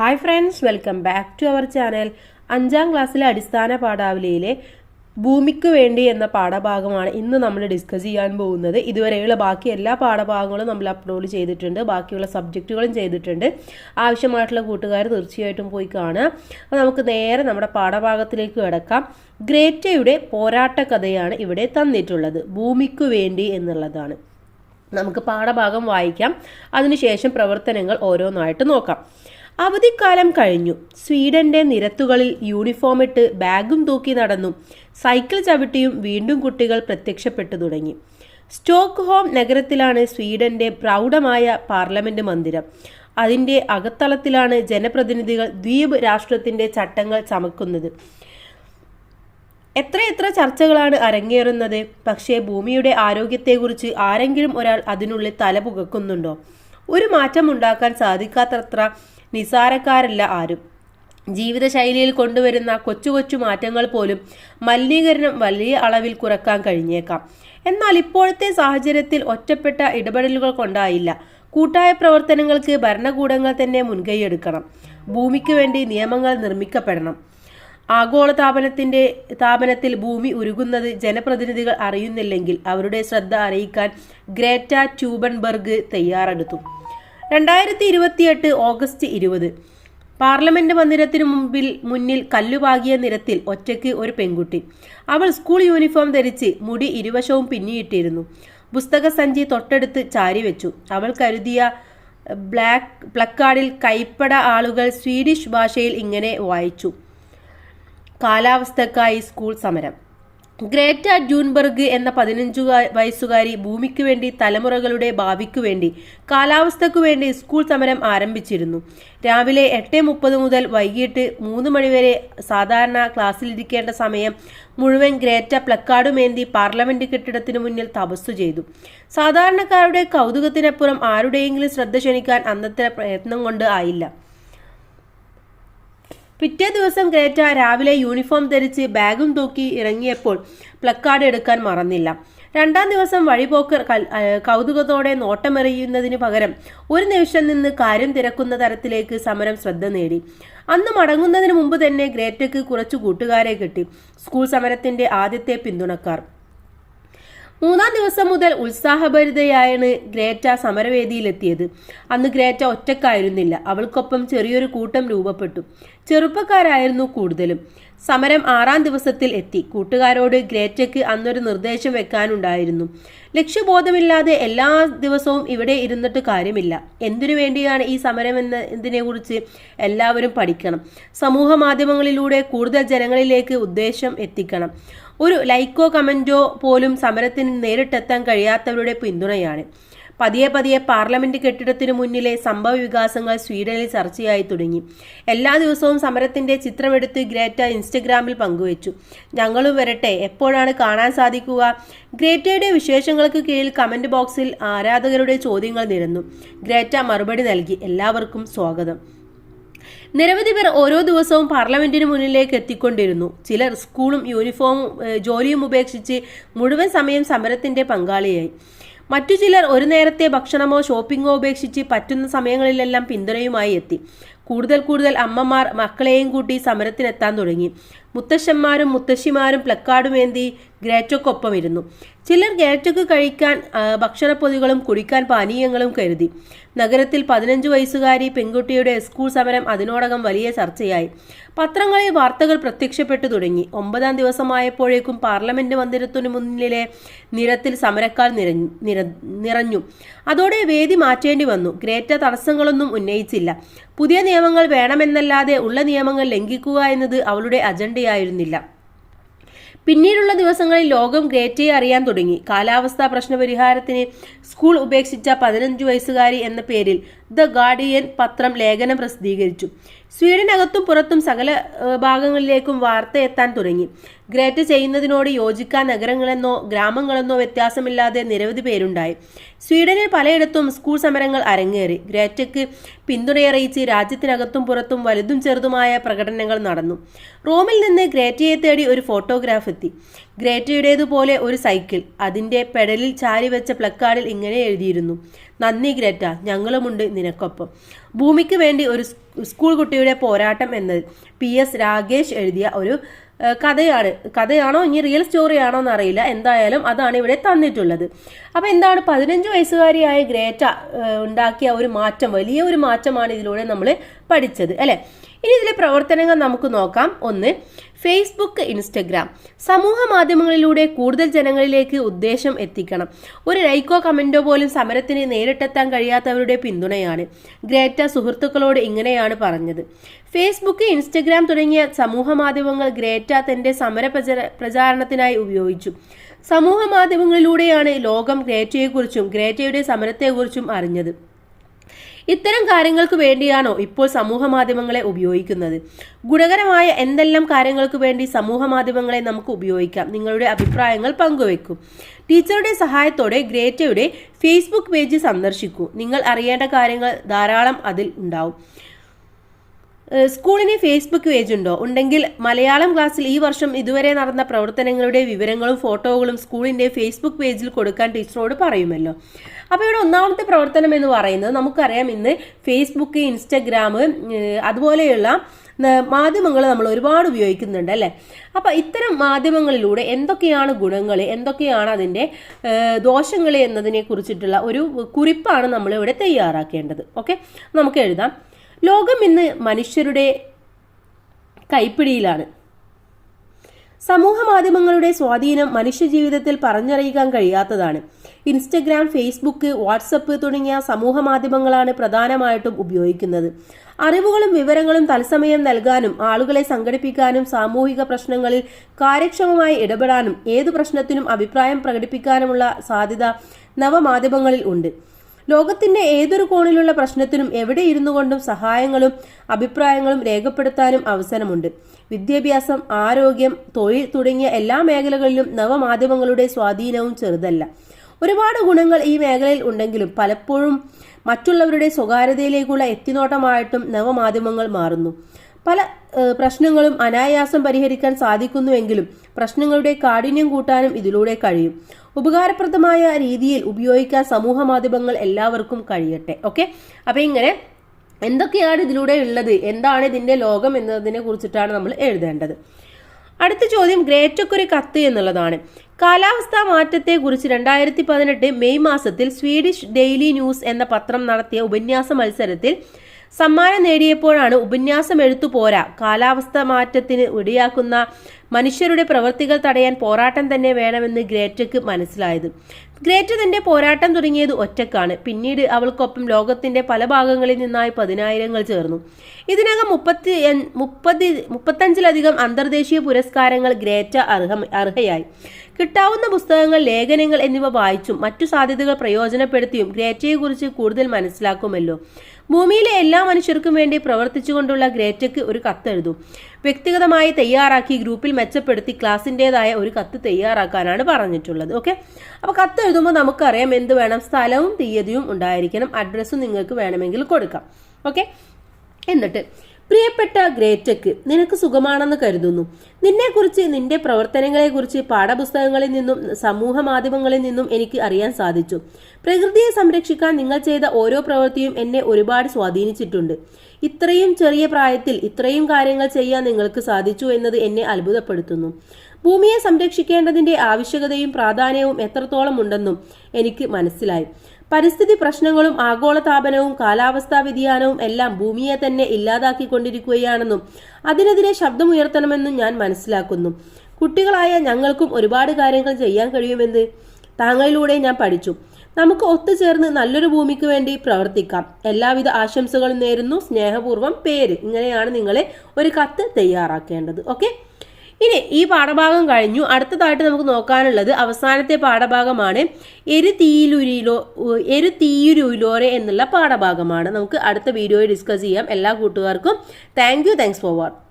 Hi friends welcome back to our channel അഞ്ചാം ക്ലാസ്സിലെ അടിസ്ഥാന പാഠാവലിയിലെ ഭൂമിക്ക് വേണ്ടി എന്ന പാഠഭാഗമാണ് ഇന്ന് നമ്മൾ ഡിസ്കസ് ചെയ്യാൻ പോകുന്നത്. ഇതുവരെയുള്ള ബാക്കി എല്ലാ പാഠഭാഗങ്ങളും നമ്മൾ അപ്ലോഡ് ചെയ്തിട്ടുണ്ട്. ബാക്കിയുള്ള സബ്ജക്റ്റുകളും ചെയ്തിട്ടുണ്ട്. ആവശ്യമായിട്ടുള്ള കൂട്ടുകാർ തീർച്ചയായിട്ടും പോയി കാണുക. അപ്പോൾ നമുക്ക് നേരെ നമ്മുടെ പാഠഭാഗത്തിലേക്ക് കിടക്കാം. ഗ്രേറ്റയുടെ പോരാട്ട കഥയാണ് ഇവിടെ തന്നിട്ടുള്ളത്. ഭൂമിക്ക് വേണ്ടി എന്നുള്ളതാണ്. നമുക്ക് പാഠഭാഗം വായിക്കാം. അതിനുശേഷം പ്രവർത്തനങ്ങൾ ഓരോന്നായിട്ട് നോക്കാം. അവധിക്കാലം കഴിഞ്ഞു. സ്വീഡന്റെ നിരത്തുകളിൽ യൂണിഫോം ഇട്ട് ബാഗും തൂക്കി നടന്നു. സൈക്കിൾ ചവിട്ടിയും വീണ്ടും കുട്ടികൾ പ്രത്യക്ഷപ്പെട്ടു തുടങ്ങി. സ്റ്റോക്ക് ഹോം നഗരത്തിലാണ് സ്വീഡന്റെ പ്രൗഢമായ പാർലമെന്റ് മന്ദിരം. അതിന്റെ അകത്തളത്തിലാണ് ജനപ്രതിനിധികൾ ദ്വീപ് രാഷ്ട്രത്തിന്റെ ചട്ടങ്ങൾ ചമക്കുന്നത്. എത്രയെത്ര ചർച്ചകളാണ് അരങ്ങേറുന്നത്. പക്ഷേ ഭൂമിയുടെ ആരോഗ്യത്തെക്കുറിച്ച് ആരെങ്കിലും ഒരാൾ അതിനുള്ളിൽ തല പുകക്കുന്നുണ്ടോ ഒരു മാറ്റം ഉണ്ടാക്കാൻ സാധിക്കാത്തത്ര നിസാരക്കാരല്ല ആരും. ജീവിതശൈലിയിൽ കൊണ്ടുവരുന്ന കൊച്ചു കൊച്ചു മാറ്റങ്ങൾ പോലും മലിനീകരണം വലിയ അളവിൽ കുറയ്ക്കാൻ കഴിഞ്ഞേക്കാം. എന്നാൽ ഇപ്പോഴത്തെ സാഹചര്യത്തിൽ ഒറ്റപ്പെട്ട ഇടപെടലുകൾ കൊണ്ടായില്ല. കൂട്ടായ പ്രവർത്തനങ്ങൾക്ക് ഭരണകൂടങ്ങൾ തന്നെ മുൻകൈയെടുക്കണം ഭൂമിക്ക് വേണ്ടി നിയമങ്ങൾ നിർമ്മിക്കപ്പെടണം. ആഗോള താപനത്തിന്റെ താപനത്തിൽ ഭൂമി ഉരുകുന്നത് ജനപ്രതിനിധികൾ അറിയുന്നില്ലെങ്കിൽ അവരുടെ ശ്രദ്ധ അറിയിക്കാൻ ഗ്രേറ്റ ട്യൂബൻബർഗ് തയ്യാറെടുത്തു. രണ്ടായിരത്തി ഇരുപത്തിയെട്ട് ഓഗസ്റ്റ് ഇരുപത്. പാർലമെന്റ് മന്ദിരത്തിനു മുമ്പിൽ മുന്നിൽ കല്ലുപാകിയ നിരത്തിൽ ഒറ്റയ്ക്ക് ഒരു പെൺകുട്ടി. അവൾ സ്കൂൾ യൂണിഫോം ധരിച്ച് മുടി ഇരുവശവും പിന്നിയിട്ടിരുന്നു. പുസ്തക സഞ്ചി തൊട്ടടുത്ത് ചാരി വെച്ചു അവൾ കരുതിയ ബ്ലാക്ക് പ്ലക്കാർഡിൽ കൈപ്പട ആളുകൾ സ്വീഡിഷ് ഭാഷയിൽ ഇങ്ങനെ വായിച്ചു. കാലാവസ്ഥക്കായി സ്കൂൾ സമരം. ഗ്രേറ്റ ജൂൻബർഗ് എന്ന പതിനഞ്ചു വയസ്സുകാരി ഭൂമിക്ക് വേണ്ടി തലമുറകളുടെ ഭാവിക്കു വേണ്ടി കാലാവസ്ഥയ്ക്കു വേണ്ടി സ്കൂൾ സമരം ആരംഭിച്ചിരുന്നു. രാവിലെ എട്ട് മുപ്പത് മുതൽ വൈകിട്ട് മൂന്ന് മണിവരെ സാധാരണ ക്ലാസ്സിലിരിക്കേണ്ട സമയം മുഴുവൻ ഗ്രേറ്റ പ്ലക്കാർഡുമേന്തി പാർലമെന്റ് കെട്ടിടത്തിനു മുന്നിൽ തപസ്സു ചെയ്തു. സാധാരണക്കാരുടെ കൗതുകത്തിനപ്പുറം ആരുടെയെങ്കിലും ശ്രദ്ധ ക്ഷണിക്കാൻ അന്നത്തെ പ്രയത്നം കൊണ്ട് ആയില്ല. പിറ്റേ ദിവസം ഗ്രേറ്റ രാവിലെ യൂണിഫോം ധരിച്ച് ബാഗും തൂക്കി ഇറങ്ങിയപ്പോൾ പ്ലക്കാർഡ് എടുക്കാൻ മറന്നില്ല. രണ്ടാം ദിവസം വഴിപോക്കർ കൗതുകത്തോടെ നോട്ടമെറിയുന്നതിന് പകരം ഒരു നിമിഷം നിന്ന് കാര്യം തിരക്കുന്ന തരത്തിലേക്ക് സമരം ശ്രദ്ധ നേടി. അന്ന് മടങ്ങുന്നതിന് മുമ്പ് തന്നെ ഗ്രേറ്റയ്ക്ക് കുറച്ചു കൂട്ടുകാരെ കിട്ടി. സ്കൂൾ സമരത്തിന്റെ ആദ്യത്തെ പിന്തുണക്കാർ. മൂന്നാം ദിവസം മുതൽ ഉത്സാഹഭരിതയാണ് ഗ്രേറ്റ സമരവേദിയിലെത്തിയത്. അന്ന് ഗ്രേറ്റ ഒറ്റക്കായിരുന്നില്ല. അവൾക്കൊപ്പം ചെറിയൊരു കൂട്ടം രൂപപ്പെട്ടു. ചെറുപ്പക്കാരായിരുന്നു കൂടുതലും. സമരം ആറാം ദിവസത്തിൽ എത്തി. കൂട്ടുകാരോട് ഗ്രേറ്റയ്ക്ക് അന്നൊരു നിർദ്ദേശം വെക്കാനുണ്ടായിരുന്നു. ലക്ഷ്യബോധമില്ലാതെ എല്ലാ ദിവസവും ഇവിടെ ഇരുന്നിട്ട് കാര്യമില്ല. എന്തിനു വേണ്ടിയാണ് ഈ സമരം എന്നതിനെക്കുറിച്ച് എല്ലാവരും പഠിക്കണം. സമൂഹ മാധ്യമങ്ങളിലൂടെ കൂടുതൽ ജനങ്ങളിലേക്ക് ഉദ്ദേശം എത്തിക്കണം. ഒരു ലൈക്കോ കമന്റോ പോലും സമരത്തിന് നേരിട്ടെത്താൻ കഴിയാത്തവരുടെ പിന്തുണയാണ്. പതിയെ പതിയെ പാർലമെന്റ് കെട്ടിടത്തിനു മുന്നിലെ സംഭവ വികാസങ്ങൾ സ്വീഡനിൽ ചർച്ചയായി തുടങ്ങി. എല്ലാ ദിവസവും സമരത്തിന്റെ ചിത്രമെടുത്ത് ഗ്രേറ്റ ഇൻസ്റ്റഗ്രാമിൽ പങ്കുവച്ചു. ഞങ്ങളും വരട്ടെ എപ്പോഴാണ് കാണാൻ സാധിക്കുക? ഗ്രേറ്റയുടെ വിശേഷങ്ങൾക്ക് കീഴിൽ കമന്റ് ബോക്സിൽ ആരാധകരുടെ ചോദ്യങ്ങൾ നിരന്നു. ഗ്രേറ്റ മറുപടി നൽകി. എല്ലാവർക്കും സ്വാഗതം. നിരവധി പേർ ഓരോ ദിവസവും പാർലമെന്റിന് മുന്നിലേക്ക് എത്തിക്കൊണ്ടിരുന്നു. ചിലർ സ്കൂളും യൂണിഫോമും ജോലിയും ഉപേക്ഷിച്ച് മുഴുവൻ സമയം സമരത്തിന്റെ പങ്കാളിയായി. മറ്റു ചിലർ ഒരു നേരത്തെ ഭക്ഷണമോ ഷോപ്പിംഗോ ഉപേക്ഷിച്ച് പറ്റുന്ന സമയങ്ങളിലെല്ലാം പിന്തുണയുമായി എത്തി. കൂടുതൽ കൂടുതൽ അമ്മമാർ മക്കളെയും കൂട്ടി സമരത്തിനെത്താൻ തുടങ്ങി. മുത്തശ്ശന്മാരും മുത്തശ്ശിമാരും പ്ലക്കാർഡുമേന്തി ഗ്രേറ്റൊക്കൊപ്പം ഇരുന്നു ചിലർ ഗ്രേറ്റക്ക് കഴിക്കാൻ ഭക്ഷണപ്പൊതികളും കുടിക്കാൻ പാനീയങ്ങളും കരുതി. നഗരത്തിൽ പതിനഞ്ച് വയസ്സുകാരി പെൺകുട്ടിയുടെ സ്കൂൾ സമരം അതിനോടകം വലിയ ചർച്ചയായി. പത്രങ്ങളിൽ വാർത്തകൾ പ്രത്യക്ഷപ്പെട്ടു തുടങ്ങി. ഒമ്പതാം ദിവസമായപ്പോഴേക്കും പാർലമെന്റ് മന്ദിരത്തിനു മുന്നിലെ നിരത്തിൽ സമരക്കാർ നിറഞ്ഞു. അതോടെ വേദി മാറ്റേണ്ടി വന്നു. ഗ്രേറ്റ തടസ്സങ്ങളൊന്നും ഉന്നയിച്ചില്ല. പുതിയ നിയമങ്ങൾ വേണമെന്നല്ലാതെ ഉള്ള നിയമങ്ങൾ ലംഘിക്കുക എന്നത് അവളുടെ അജണ്ടയായിരുന്നില്ല പിന്നീടുള്ള ദിവസങ്ങളിൽ ലോകം ഗ്രേറ്റയെ അറിയാൻ തുടങ്ങി. കാലാവസ്ഥാ പ്രശ്ന പരിഹാരത്തിന് സ്കൂൾ ഉപേക്ഷിച്ച പതിനഞ്ചു വയസ്സുകാരി എന്ന പേരിൽ ദ ഗാർഡിയൻ പത്രം ലേഖനം പ്രസിദ്ധീകരിച്ചു. സ്വീഡനകത്തും പുറത്തും സകല ഭാഗങ്ങളിലേക്കും വാർത്ത എത്താൻ തുടങ്ങി. ഗ്രേറ്റ ചെയ്യുന്നതിനോട് യോജിക്കാൻ നഗരങ്ങളെന്നോ ഗ്രാമങ്ങളെന്നോ വ്യത്യാസമില്ലാതെ നിരവധി പേരുണ്ടായി. സ്വീഡനിൽ പലയിടത്തും സ്കൂൾ സമരങ്ങൾ അരങ്ങേറി. ഗ്രേറ്റയ്ക്ക് പിന്തുണയറിയിച്ച് രാജ്യത്തിനകത്തും പുറത്തും വലുതും ചെറുതുമായ പ്രകടനങ്ങൾ നടന്നു. റോമിൽ നിന്ന് ഗ്രേറ്റയെ തേടി ഒരു ഫോട്ടോഗ്രാഫ് എത്തി. ഗ്രേറ്റയുടേതുപോലെ ഒരു സൈക്കിൾ. അതിന്റെ പെഡലിൽ ചാരി വെച്ച പ്ലക്കാർഡിൽ ഇങ്ങനെ എഴുതിയിരുന്നു. നന്ദി ഗ്രേറ്റ ഞങ്ങളുമുണ്ട് നിനക്കൊപ്പം. ഭൂമിക്ക് വേണ്ടി ഒരു സ്കൂൾ കുട്ടിയുടെ പോരാട്ടം എന്നത് പി. എസ്. രാകേഷ് എഴുതിയ ഒരു കഥയാണ്. കഥയാണോ ഇനി റിയൽ സ്റ്റോറിയാണോ എന്ന് അറിയില്ല എന്തായാലും അതാണ് ഇവിടെ തന്നിട്ടുള്ളത്. അപ്പോൾ എന്താണ് പതിനഞ്ച് വയസ്സുകാരിയായ ഗ്രേറ്റ ഉണ്ടാക്കിയ ഒരു മാറ്റം വലിയ ഒരു മാറ്റമാണ് ഇതിലൂടെ നമ്മൾ പഠിച്ചത് അല്ലേ? ഇനി ഇതിലെ പ്രവർത്തനങ്ങൾ നമുക്ക് നോക്കാം. ഒന്ന് ഫേസ്ബുക്ക് ഇൻസ്റ്റഗ്രാം. സമൂഹ മാധ്യമങ്ങളിലൂടെ കൂടുതൽ ജനങ്ങളിലേക്ക് ഉദ്ദേശം എത്തിക്കണം. ഒരു ലൈക്കോ കമന്റോ പോലും സമരത്തിന് നേരിട്ടെത്താൻ കഴിയാത്തവരുടെ പിന്തുണയാണ്. ഗ്രേറ്റ സുഹൃത്തുക്കളോട് ഇങ്ങനെയാണ് പറഞ്ഞത്. ഫേസ്ബുക്ക് ഇൻസ്റ്റഗ്രാം തുടങ്ങിയ സമൂഹ മാധ്യമങ്ങൾ ഗ്രേറ്റ തന്റെ സമര പ്രചാരണത്തിനായി ഉപയോഗിച്ചു. സമൂഹ മാധ്യമങ്ങളിലൂടെയാണ് ലോകം ഗ്രേറ്റയെക്കുറിച്ചും ഗ്രേറ്റയുടെ സമരത്തെക്കുറിച്ചും അറിഞ്ഞത്. ഇത്തരം കാര്യങ്ങൾക്ക് വേണ്ടിയാണോ ഇപ്പോൾ സമൂഹ മാധ്യമങ്ങളെ ഉപയോഗിക്കുന്നത്? ഗുണകരമായ എന്തെല്ലാം കാര്യങ്ങൾക്ക് വേണ്ടി സമൂഹ മാധ്യമങ്ങളെ നമുക്ക് ഉപയോഗിക്കാം? നിങ്ങളുടെ അഭിപ്രായങ്ങൾ പങ്കുവെക്കും. ടീച്ചറുടെ സഹായത്തോടെ ഗ്രേറ്റയുടെ ഫേസ്ബുക്ക് പേജ് സന്ദർശിക്കൂ. നിങ്ങൾ അറിയേണ്ട കാര്യങ്ങൾ ധാരാളം അതിൽ ഉണ്ടാവും. സ്കൂളിന് ഫേസ്ബുക്ക് പേജ് ഉണ്ടോ? ഉണ്ടെങ്കിൽ മലയാളം ക്ലാസ്സിൽ ഈ വർഷം ഇതുവരെ നടന്ന പ്രവർത്തനങ്ങളുടെ വിവരങ്ങളും ഫോട്ടോകളും സ്കൂളിന്റെ ഫേസ്ബുക്ക് പേജിൽ കൊടുക്കാൻ ടീച്ചറോട് പറയുമല്ലോ. അപ്പോൾ ഇവിടെ ഒന്നാമത്തെ പ്രവർത്തനം എന്ന് പറയുന്നത് നമുക്കറിയാം ഇന്ന് ഫേസ്ബുക്ക് ഇൻസ്റ്റഗ്രാം അതുപോലെയുള്ള മാധ്യമങ്ങൾ നമ്മൾ ഒരുപാട് ഉപയോഗിക്കുന്നുണ്ട് അല്ലേ? അപ്പോൾ ഇത്തരം മാധ്യമങ്ങളിലൂടെ എന്തൊക്കെയാണ് ഗുണങ്ങൾ എന്തൊക്കെയാണ് അതിന്റെ ദോഷങ്ങൾ എന്നതിനെ കുറിച്ചിട്ടുള്ള ഒരു കുറിപ്പാണ് നമ്മളിവിടെ തയ്യാറാക്കേണ്ടത്. ഓക്കെ? നമുക്ക് എഴുതാം. ലോകം ഇന്ന് മനുഷ്യരുടെ കൈപ്പിടിയിലാണ്. സമൂഹ മാധ്യമങ്ങളുടെ സ്വാധീനം മനുഷ്യജീവിതത്തിൽ പറഞ്ഞറിയിക്കാൻ കഴിയാത്തതാണ്. ഇൻസ്റ്റഗ്രാം ഫേസ്ബുക്ക് വാട്സപ്പ് തുടങ്ങിയ സമൂഹ മാധ്യമങ്ങളാണ് പ്രധാനമായിട്ടും ഉപയോഗിക്കുന്നത്. അറിവുകളും വിവരങ്ങളും തത്സമയം നൽകാനും ആളുകളെ സംഘടിപ്പിക്കാനും സാമൂഹിക പ്രശ്നങ്ങളിൽ കാര്യക്ഷമമായി ഇടപെടാനും ഏതു പ്രശ്നത്തിനും അഭിപ്രായം പ്രകടിപ്പിക്കാനുമുള്ള സാധ്യത നവമാധ്യമങ്ങളിൽ ഉണ്ട്. ലോകത്തിന്റെ ഏതൊരു കോണിലുള്ള പ്രശ്നത്തിനും എവിടെ ഇരുന്നു കൊണ്ടും സഹായങ്ങളും അഭിപ്രായങ്ങളും രേഖപ്പെടുത്താനും അവസരമുണ്ട്. വിദ്യാഭ്യാസം ആരോഗ്യം തൊഴിൽ തുടങ്ങിയ എല്ലാ മേഖലകളിലും നവമാധ്യമങ്ങളുടെ സ്വാധീനവും ചെറുതല്ല. ഒരുപാട് ഗുണങ്ങൾ ഈ മേഖലയിൽ ഉണ്ടെങ്കിലും പലപ്പോഴും മറ്റുള്ളവരുടെ സ്വകാര്യതയിലേക്കുള്ള എത്തിനോട്ടമായിട്ടും നവമാധ്യമങ്ങൾ മാറുന്നു. പല പ്രശ്നങ്ങളും അനായാസം പരിഹരിക്കാൻ സാധിക്കുന്നുവെങ്കിലും പ്രശ്നങ്ങളുടെ കാഠിന്യം കൂട്ടാനും ഇതിലൂടെ കഴിയും. ഉപകാരപ്രദമായ രീതിയിൽ ഉപയോഗിക്കാൻ സമൂഹ മാധ്യമങ്ങൾ എല്ലാവർക്കും കഴിയട്ടെ. ഓക്കെ അപ്പൊ ഇങ്ങനെ എന്തൊക്കെയാണ് ഇതിലൂടെ ഉള്ളത്? എന്താണ് ഇതിന്റെ ലോകം എന്നതിനെ കുറിച്ചിട്ടാണ് നമ്മൾ എഴുതേണ്ടത്. അടുത്ത ചോദ്യം ഗ്രേറ്റക്കൊരു കത്ത് എന്നുള്ളതാണ്. കാലാവസ്ഥാ മാറ്റത്തെക്കുറിച്ച് രണ്ടായിരത്തി പതിനെട്ട് മെയ് മാസത്തിൽ സ്വീഡിഷ് ഡെയിലി ന്യൂസ് എന്ന പത്രം നടത്തിയ ഉപന്യാസ മത്സരത്തിൽ സമ്മാനം നേടിയപ്പോഴാണ് ഉപന്യാസം എഴുത്തു പോരാ. കാലാവസ്ഥ മാറ്റത്തിന് ഇടയാക്കുന്ന മനുഷ്യരുടെ പ്രവൃത്തികൾ തടയാൻ പോരാട്ടം തന്നെ വേണമെന്ന് ഗ്രേറ്റയ്ക്ക് മനസ്സിലായത്. ഗ്രേറ്റ തന്റെ പോരാട്ടം തുടങ്ങിയത് ഒറ്റക്കാണ്. പിന്നീട് അവൾക്കൊപ്പം ലോകത്തിന്റെ പല ഭാഗങ്ങളിൽ നിന്നായി പതിനായിരങ്ങൾ ചേർന്നു. ഇതിനകം മുപ്പത്തി മുപ്പത്തി മുപ്പത്തഞ്ചിലധികം അന്തർദേശീയ പുരസ്കാരങ്ങൾ ഗ്രേറ്റ അർഹ അർഹയായി. കിട്ടാവുന്ന പുസ്തകങ്ങൾ ലേഖനങ്ങൾ എന്നിവ വായിച്ചും മറ്റു സാധ്യതകൾ പ്രയോജനപ്പെടുത്തിയും ഗ്രേറ്റയെക്കുറിച്ച് കൂടുതൽ മനസ്സിലാക്കുമല്ലോ. ഭൂമിയിലെ എല്ലാ മനുഷ്യർക്കും വേണ്ടി പ്രവർത്തിച്ചുകൊണ്ടുള്ള ഗ്രേറ്റയ്ക്ക് ഒരു കത്തെഴുതും. വ്യക്തിഗതമായി തയ്യാറാക്കി ഗ്രൂപ്പിൽ മെച്ചപ്പെടുത്തി ക്ലാസിന്റെതായ ഒരു കത്ത് തയ്യാറാക്കാനാണ് പറഞ്ഞിട്ടുള്ളത് ഓക്കെ? അപ്പോൾ കത്ത് എഴുതുമ്പോൾ നമുക്കറിയാം എന്ത് വേണം? സ്ഥലവും തീയതിയും ഉണ്ടായിരിക്കണം. അഡ്രസ്സും നിങ്ങൾക്ക് വേണമെങ്കിൽ കൊടുക്കാം ഓക്കെ? എന്നിട്ട് പ്രിയപ്പെട്ട ഗ്രേറ്റക്ക് നിനക്ക് സുഖമാണെന്ന് കരുതുന്നു. നിന്നെക്കുറിച്ച് നിന്റെ പ്രവർത്തനങ്ങളെക്കുറിച്ച് പാഠപുസ്തകങ്ങളിൽ നിന്നും സമൂഹ മാധ്യമങ്ങളിൽ നിന്നും എനിക്ക് അറിയാൻ സാധിച്ചു. പ്രകൃതിയെ സംരക്ഷിക്കാൻ നിങ്ങൾ ചെയ്ത ഓരോ പ്രവൃത്തിയും എന്നെ ഒരുപാട് സ്വാധീനിച്ചിട്ടുണ്ട്. ഇത്രയും ചെറിയ പ്രായത്തിൽ ഇത്രയും കാര്യങ്ങൾ ചെയ്യാൻ നിങ്ങൾക്ക് സാധിച്ചു എന്നത് എന്നെ അത്ഭുതപ്പെടുത്തുന്നു. ഭൂമിയെ സംരക്ഷിക്കേണ്ടതിന്റെ ആവശ്യകതയും പ്രാധാന്യവും എത്രത്തോളം ഉണ്ടെന്നും എനിക്ക് മനസ്സിലായി. പരിസ്ഥിതി പ്രശ്നങ്ങളും ആഗോളതാപനവും കാലാവസ്ഥാ വ്യതിയാനവും എല്ലാം ഭൂമിയെ തന്നെ ഇല്ലാതാക്കിക്കൊണ്ടിരിക്കുകയാണെന്നും അതിനെതിരെ ശബ്ദമുയർത്തണമെന്നും ഞാൻ മനസ്സിലാക്കുന്നു. കുട്ടികളായ ഞങ്ങൾക്കും ഒരുപാട് കാര്യങ്ങൾ ചെയ്യാൻ കഴിയുമെന്ന് താങ്കളിലൂടെ ഞാൻ പഠിച്ചു. നമുക്ക് ഒത്തുചേർന്ന് നല്ലൊരു ഭൂമിക്ക് വേണ്ടി പ്രവർത്തിക്കാം. എല്ലാവിധ ആശംസകളും നേരുന്നു. സ്നേഹപൂർവം പേര്. ഇങ്ങനെയാണ് നിങ്ങളെ ഒരു കത്ത് തയ്യാറാക്കേണ്ടത്. ഓക്കെ? ഇനി ഈ പാഠഭാഗം കഴിഞ്ഞു. അടുത്തതായിട്ട് നമുക്ക് നോക്കാനുള്ളത് അവസാനത്തെ പാഠഭാഗമാണ് എരു തീയിലുരിലോ എരു തീയുരുലോരെ എന്നുള്ള പാഠഭാഗമാണ്. നമുക്ക് അടുത്ത വീഡിയോയിൽ ഡിസ്കസ് ചെയ്യാം. എല്ലാ കൂട്ടുകാർക്കും. Thank you thanks for what